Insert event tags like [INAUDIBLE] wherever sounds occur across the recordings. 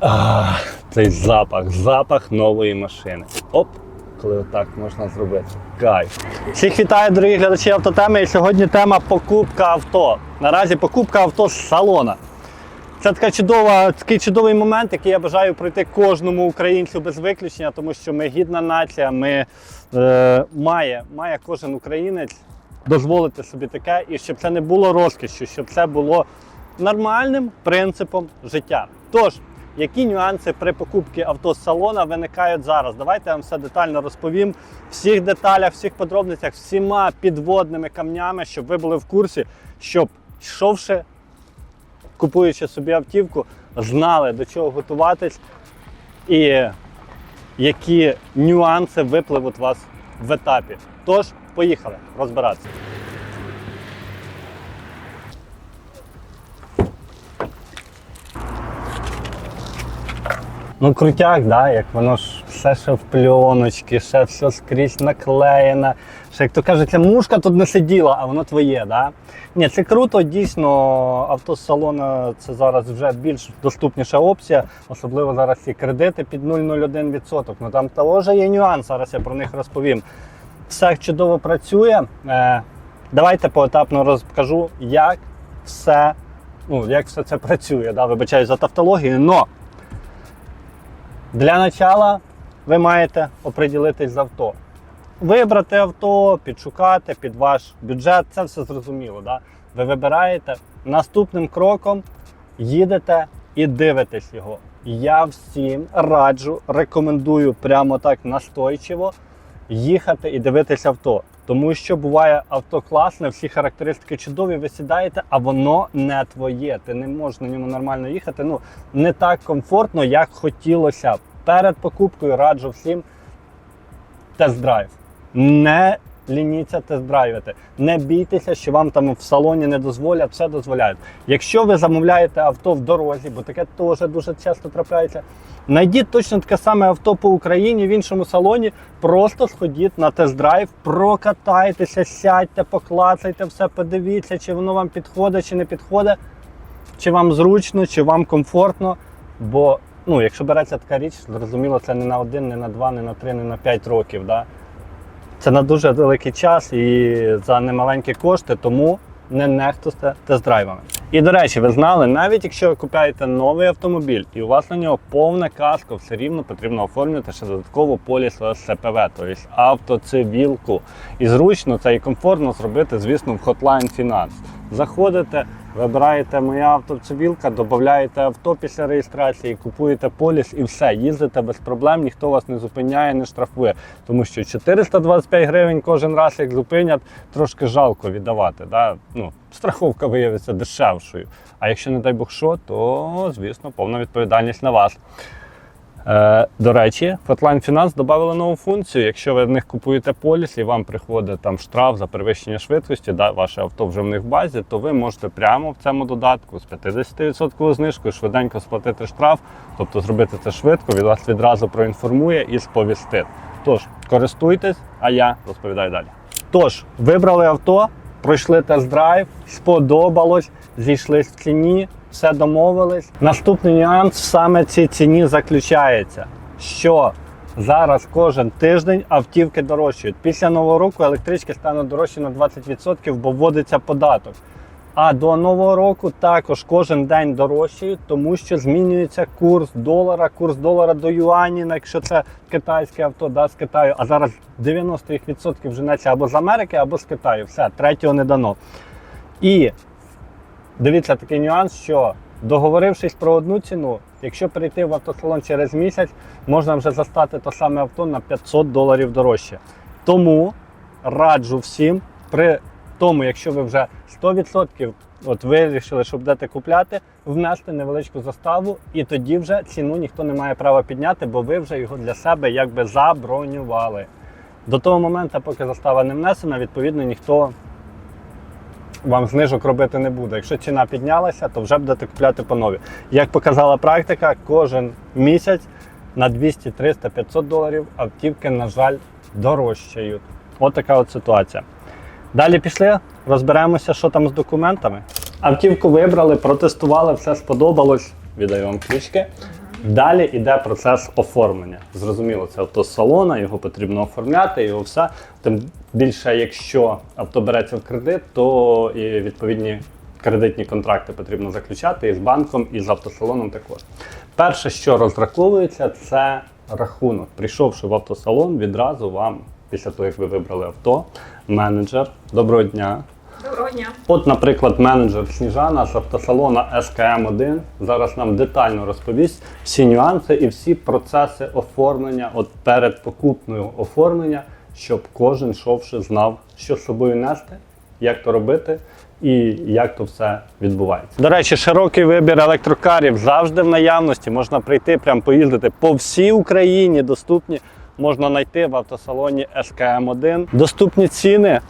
А, цей запах, запах нової машини. Оп, коли отак можна зробити. Кайф. Всіх вітаю, дорогі глядачі автотеми. І сьогодні тема покупка авто. Наразі покупка авто з салона. Це така чудова, такий чудовий момент, який я бажаю пройти кожному українцю без виключення, тому що ми гідна нація, ми е, має, має кожен українець дозволити собі таке, і щоб це не було розкішшю, щоб це було нормальним принципом життя. Тож, які нюанси при покупці авто з салона виникають зараз? Давайте я вам все детально розповім. Всіх деталях, всіх подробицях, всіма підводними камнями, щоб ви були в курсі, щоб йшовши купуючи собі автівку, знали до чого готуватись і які нюанси випливуть вас в етапі. Тож, поїхали розбиратися. Ну, крутяк, да, як воно ж все ще в пленочці, ще все скрізь наклеєно. Ще, як то кажеться, мушка тут не сиділа, а воно твоє, да? Ні, це круто, дійсно, авто це зараз вже більш доступніша опція, особливо зараз ці кредити під 0,01%. Ну там теж є нюанс, зараз я про них розповім. Все чудово працює. Е, давайте поетапно розкажу, як все, ну, як все це працює. Да? Вибачаю за тавтологію, но для начала ви маєте оприділитись з авто. Вибрати авто, підшукати під ваш бюджет, це все зрозуміло. Да? Ви вибираєте. Наступним кроком їдете і дивитесь його. Я всім раджу, рекомендую прямо так настойчиво їхати і дивитися авто. Тому що буває авто класне, всі характеристики чудові, ви сідаєте, а воно не твоє. Ти не можеш на ньому нормально їхати. Ну не так комфортно, як хотілося. Перед покупкою раджу всім тест-драйв. Не лініться тест-драйвити. Не бійтеся, що вам там в салоні не дозволять, все дозволяють. Якщо ви замовляєте авто в дорозі, бо таке теж дуже часто трапляється. Найдіть точно таке саме авто по Україні в іншому салоні. Просто сходіть на тест-драйв, прокатайтеся, сядьте, поклацайте все, подивіться, чи воно вам підходить, чи не підходить, чи вам зручно, чи вам комфортно. Бо ну, якщо береться така річ, зрозуміло, це не на один, не на два, не на три, не на п'ять років. Да? Це на дуже великий час і за немаленькі кошти, тому не нехтуйте тест-драйвами. І до речі, ви знали, навіть якщо ви купуєте новий автомобіль і у вас на нього повна каска, все рівно потрібно оформлювати ще додатково поліс СПВ, тобто автоцивілку. І зручно це і комфортно зробити, звісно, в Hotline Finance. Заходите, вибираєте моя автоцивілка, додаєте авто після реєстрації, купуєте поліс і все, їздите без проблем, ніхто вас не зупиняє, не штрафує. Тому що 425 гривень кожен раз, як зупинять, трошки жалко віддавати. Да? Ну, страховка виявиться дешевшою. А якщо, не дай Бог що, то звісно повна відповідальність на вас. Е, до речі, Hotline Finance додали нову функцію. Якщо ви в них купуєте поліс і вам приходить там штраф за перевищення швидкості, да, ваше авто вже в них в базі, то ви можете прямо в цьому додатку з 50% знижкою швиденько сплатити штраф, тобто зробити це швидко, від вас відразу проінформує і сповістить. Тож, користуйтесь, а я розповідаю далі. Тож, вибрали авто, пройшли тест-драйв, сподобалось, зійшлись в ціні, все домовились. Наступний нюанс саме цій ціні заключається, що зараз кожен тиждень автівки дорожчають. Після нового року електрички стануть дорожчі на 20%, бо вводиться податок. А до нового року також кожен день дорожчають, тому що змінюється курс долара, курс долара до юані, ну, якщо це китайське авто, да, з Китаю. А зараз 90% женеться або з Америки, або з Китаю. Все, третього не дано. І дивіться такий нюанс, що договорившись про одну ціну, якщо прийти в автосалон через місяць, можна вже застати то саме авто на 500 доларів дорожче. Тому раджу всім при тому, якщо ви вже 100% от вирішили, що будете купляти, внести невеличку заставу, і тоді вже ціну ніхто не має права підняти, бо ви вже його для себе якби забронювали. До того моменту, поки застава не внесена, відповідно ніхто вам знижок робити не буде. Якщо ціна піднялася, то вже будете купляти по нові. Як показала практика, кожен місяць на 200, 300, 500 доларів автівки, на жаль, дорожчають. От така от ситуація. Далі пішли, розберемося, що там з документами. Автівку вибрали, протестували, все сподобалось. Віддаю вам ключки. Далі йде процес оформлення. Зрозуміло, це авто з салона, його потрібно оформляти, його все. Тим більше, якщо авто береться в кредит, то і відповідні кредитні контракти потрібно заключати і з банком, і з автосалоном також. Перше, що розраховується, це рахунок. Прийшовши в автосалон, відразу вам, після того, як ви вибрали авто, менеджер, доброго дня. Доброго дня. От, наприклад, менеджер Сніжана з автосалона SKM1 зараз нам детально розповість всі нюанси і всі процеси оформлення, от перед покупною оформлення, щоб кожен йшовши знав, що з собою нести, як то робити і як то все відбувається. До речі, широкий вибір електрокарів завжди в наявності. Можна прийти, прям поїздити по всій Україні, доступні. Можна знайти в автосалоні SKM1. Доступні ціни,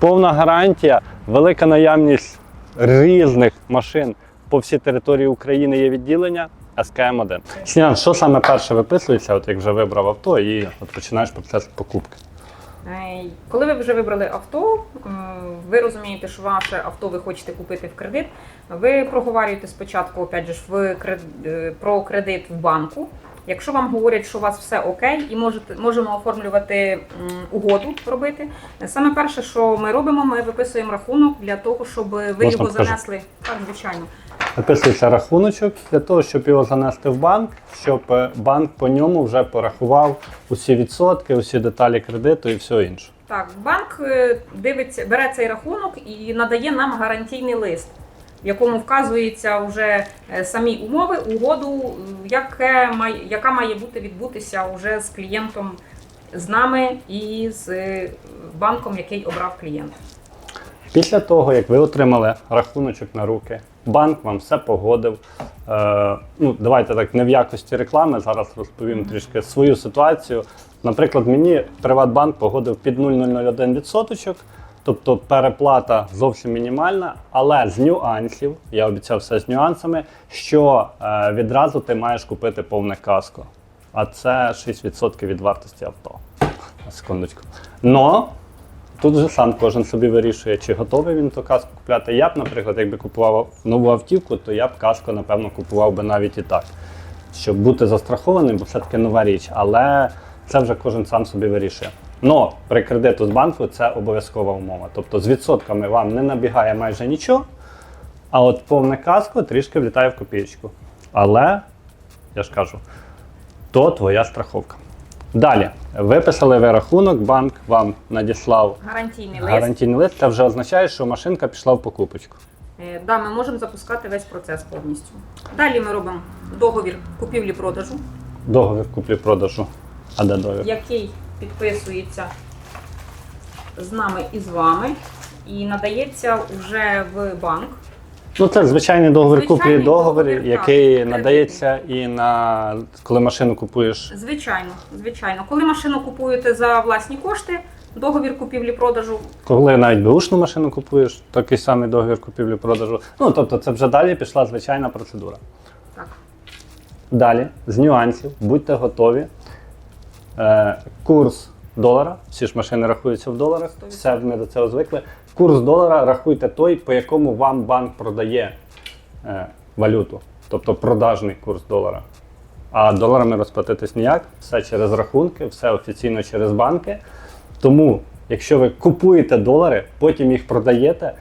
повна гарантія, велика наявність різних машин по всій території України є відділення СКМ1. Сніан, що саме перше виписується, от як вже вибрав авто і от починаєш процес покупки? Коли ви вже вибрали авто, ви розумієте, що ваше авто ви хочете купити в кредит. Ви проговорюєте спочатку опять же, в кред- е, про кредит в банку. Якщо вам говорять, що у вас все окей, і можете можемо оформлювати угоду робити. Саме перше, що ми робимо, ми виписуємо рахунок для того, щоб ви Можна його покажу? занесли. Так, звичайно. Виписується рахуночок для того, щоб його занести в банк, щоб е, банк по ньому вже порахував усі відсотки, усі деталі кредиту і все інше. Так, банк е, дивиться, бере цей рахунок і надає нам гарантійний лист, в якому вказується вже е, самі умови, угоду, е, яке має, яка має бути відбутися вже з клієнтом, з нами і з е, банком, який обрав клієнт. Після того, як ви отримали рахуночок на руки, банк вам все погодив. Е, ну, давайте так, не в якості реклами, зараз розповім трішки свою ситуацію. Наприклад, мені Приватбанк погодив під 0,001 відсоточок, тобто переплата зовсім мінімальна, але з нюансів, я обіцяв все з нюансами, що е, відразу ти маєш купити повне каско. А це 6% від вартості авто. Секундочку. Но Тут вже сам кожен собі вирішує, чи готовий він ту каску купляти. Я б, наприклад, якби купував нову автівку, то я б каску, напевно, купував би навіть і так, щоб бути застрахованим, бо все-таки нова річ. Але це вже кожен сам собі вирішує. Но при кредиту з банку це обов'язкова умова. Тобто з відсотками вам не набігає майже нічого, а от повне каско трішки влітає в копієчку. Але, я ж кажу, то твоя страховка. Далі, виписали ви рахунок, банк вам надіслав Гарантійний лист. гарантійний лист. Це вже означає, що машинка пішла в покупочку. Е, Да, ми можемо запускати весь процес повністю. Далі ми робимо договір купівлі-продажу, Договір куплі-продажу. А де договір? який підписується з нами і з вами, і надається вже в банк. Ну це звичайний договір Звичайний куплі договір, договір, який кредитний. надається і на коли машину купуєш. Звичайно, звичайно. Коли машину купуєте за власні кошти, договір купівлі-продажу. Коли навіть беушну машину купуєш, такий самий договір купівлі-продажу. Ну тобто це вже далі пішла звичайна процедура. Так. Далі, з нюансів, будьте готові. Е, курс долара, всі ж машини рахуються в доларах, все ми до цього звикли. Курс долара рахуйте той, по якому вам банк продає е, валюту, тобто продажний курс долара. А доларами розплатитись ніяк, все через рахунки, все офіційно через банки. Тому, якщо ви купуєте долари, потім їх продаєте,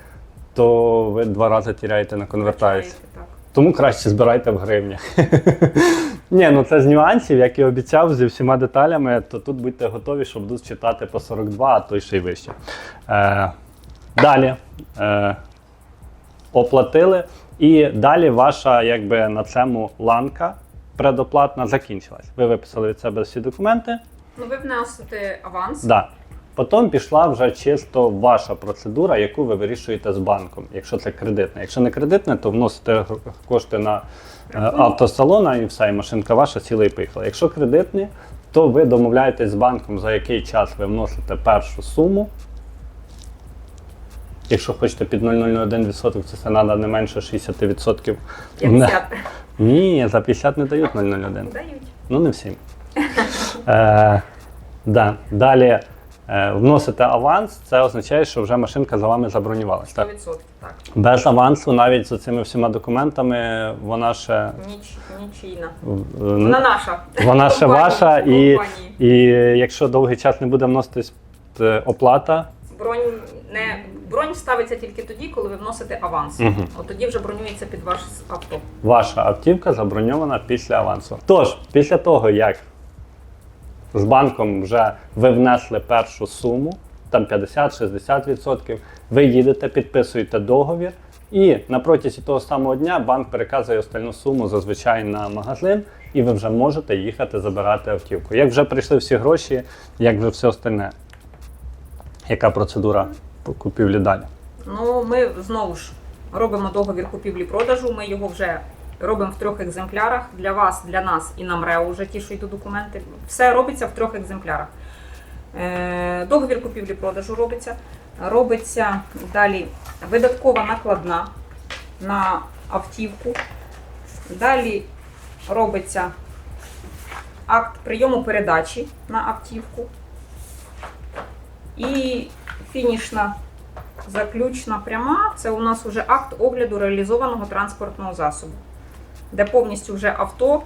то ви два рази тіряєте на конвертації. Тому краще збирайте в гривнях. [LAUGHS] Ні, ну це з нюансів, як і обіцяв, зі всіма деталями, то тут будьте готові, що будуть читати по 42, а то й ще й вище. Е, далі е, оплатили, і далі ваша якби, на цьому ланка предоплатна закінчилась. Ви виписали від себе всі документи. Ну, ви вносите аванс. Да. Потім пішла вже чисто ваша процедура, яку ви вирішуєте з банком, якщо це кредитне. Якщо не кредитне, то вносите кошти на е, автосалон, і все, і машинка ваша ціла і поїхала. Якщо кредитне, то ви домовляєтесь з банком, за який час ви вносите першу суму. Якщо хочете під 0,01%, то це треба не менше 60%. 50 [LAUGHS] Ні, за 50 не дають 0,01. дають. Ну, не всім. Е, да. Далі вносите аванс, це означає, що вже машинка за вами забронювалася. 100%. Так? Так. Без авансу, навіть з цими всіма документами, вона ще Ніч, нічийна. в- Вона наша. Вона ще ваша, і, і якщо довгий час не буде вноситись е, оплата, Бронь не бронь ставиться тільки тоді, коли ви вносите аванс. Мгм. От тоді вже бронюється під ваше авто. ваша автівка заброньована після авансу. Тож, після того, як з банком вже ви внесли першу суму, там 50-60%, ви їдете, підписуєте договір, і на протязі того самого дня банк переказує остальну суму зазвичай на магазин, і ви вже можете їхати забирати автівку. Як вже прийшли всі гроші, як вже все остальне. Яка процедура купівлі далі? Ну, ми знову ж робимо договір купівлі-продажу. Ми його вже робимо в трьох екземплярах для вас, для нас і на МРЕО вже ті, що йдуть документи. Все робиться в трьох екземплярах. Е, Договір купівлі-продажу робиться. Робиться далі видаткова накладна на автівку. Далі робиться акт прийому передачі на автівку. І фінішна заключна пряма це у нас вже акт огляду реалізованого транспортного засобу, де повністю вже авто.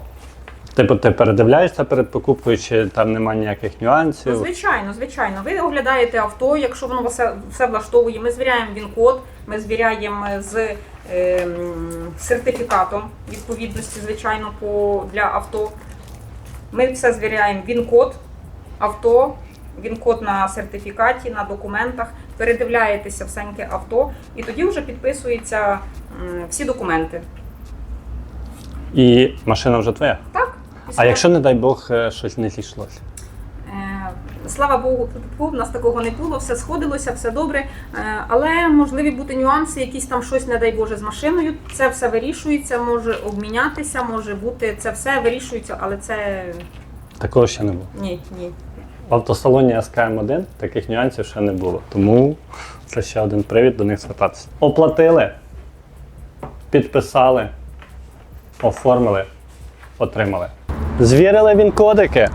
Типу, ти передивляєшся перед покупкою, чи там немає ніяких Ну, нюансів? звичайно, звичайно, ви оглядаєте авто, якщо воно все, все влаштовує, ми звіряємо він-код, ми звіряємо з ем, сертифікатом відповідності, звичайно, по, для авто. Ми все звіряємо він-код авто, він-код на сертифікаті, на документах, передивляєтеся всеньке авто, і тоді вже підписуються м, всі документи. І машина вже твоя. Так? А якщо, не дай Бог, е, щось не зійшлося? Е, Слава Богу, в нас такого не було, все сходилося, все добре. Е, Але можливі бути нюанси, якісь там щось, не дай Боже, з машиною. Це все вирішується, може обмінятися, може бути. Це все вирішується, але це Такого ще не було. ні, ні. В автосалоні SKM1 таких нюансів ще не було. Тому це ще один привід до них звертатися. Оплатили, підписали, оформили, отримали. Звірили він кодики.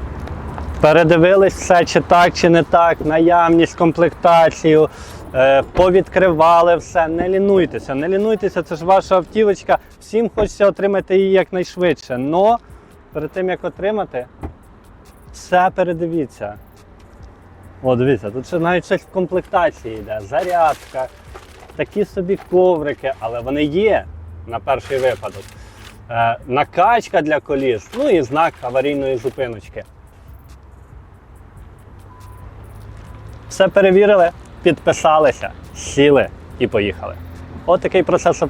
Передивились все, чи так, чи не так, наявність, комплектацію, е, повідкривали все. Не лінуйтеся, не лінуйтеся, це ж ваша автівочка. Всім хочеться отримати її якнайшвидше. Но перед тим як отримати, все передивіться. О, дивіться, тут ще навіть щось в комплектації йде. Зарядка, такі собі коврики, але вони є на перший випадок. Е, накачка для коліс, ну і знак аварійної зупиночки. Все перевірили, підписалися, сіли і поїхали. От такий процес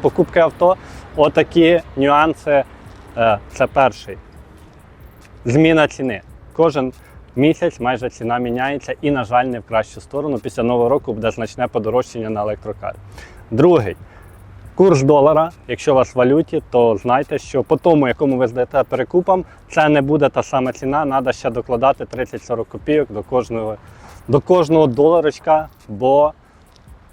покупки авто, отакі нюанси. Е, це перший. Зміна ціни. Кожен місяць майже ціна міняється і, на жаль, не в кращу сторону. Після нового року буде значне подорожчання на електрокар. Другий. Курс долара, якщо у вас в валюті, то знайте, що по тому, якому ви здаєте перекупам, це не буде та сама ціна. Треба ще докладати 30-40 копійок до кожного, до кожного доларочка, бо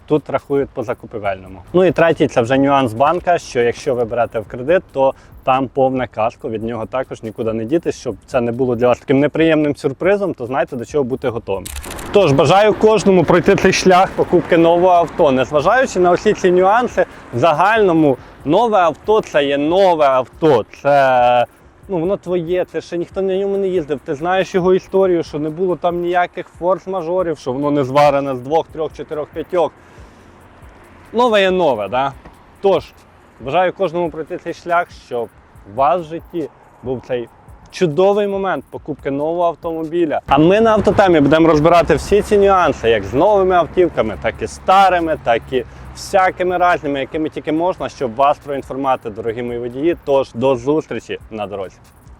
тут рахують по закупівельному. Ну і третій це вже нюанс банка, що якщо ви берете в кредит, то там повне каско, від нього також нікуди не дітись, щоб це не було для вас таким неприємним сюрпризом, то знаєте до чого бути готовим. Тож бажаю кожному пройти цей шлях покупки нового авто, незважаючи на усі ці нюанси, в загальному нове авто це є нове авто. Це ну воно твоє, ти ще ніхто на ньому не їздив. Ти знаєш його історію, що не було там ніяких форс-мажорів, що воно не зварене з двох, трьох, чотирьох, п'ятьох. Нове є нове, да? Тож, бажаю кожному пройти цей шлях, щоб у вас в житті був цей чудовий момент покупки нового автомобіля. А ми на автотемі будемо розбирати всі ці нюанси, як з новими автівками, так і старими, так і всякими разними, якими тільки можна, щоб вас проінформувати, дорогі мої водії. Тож до зустрічі на дорозі.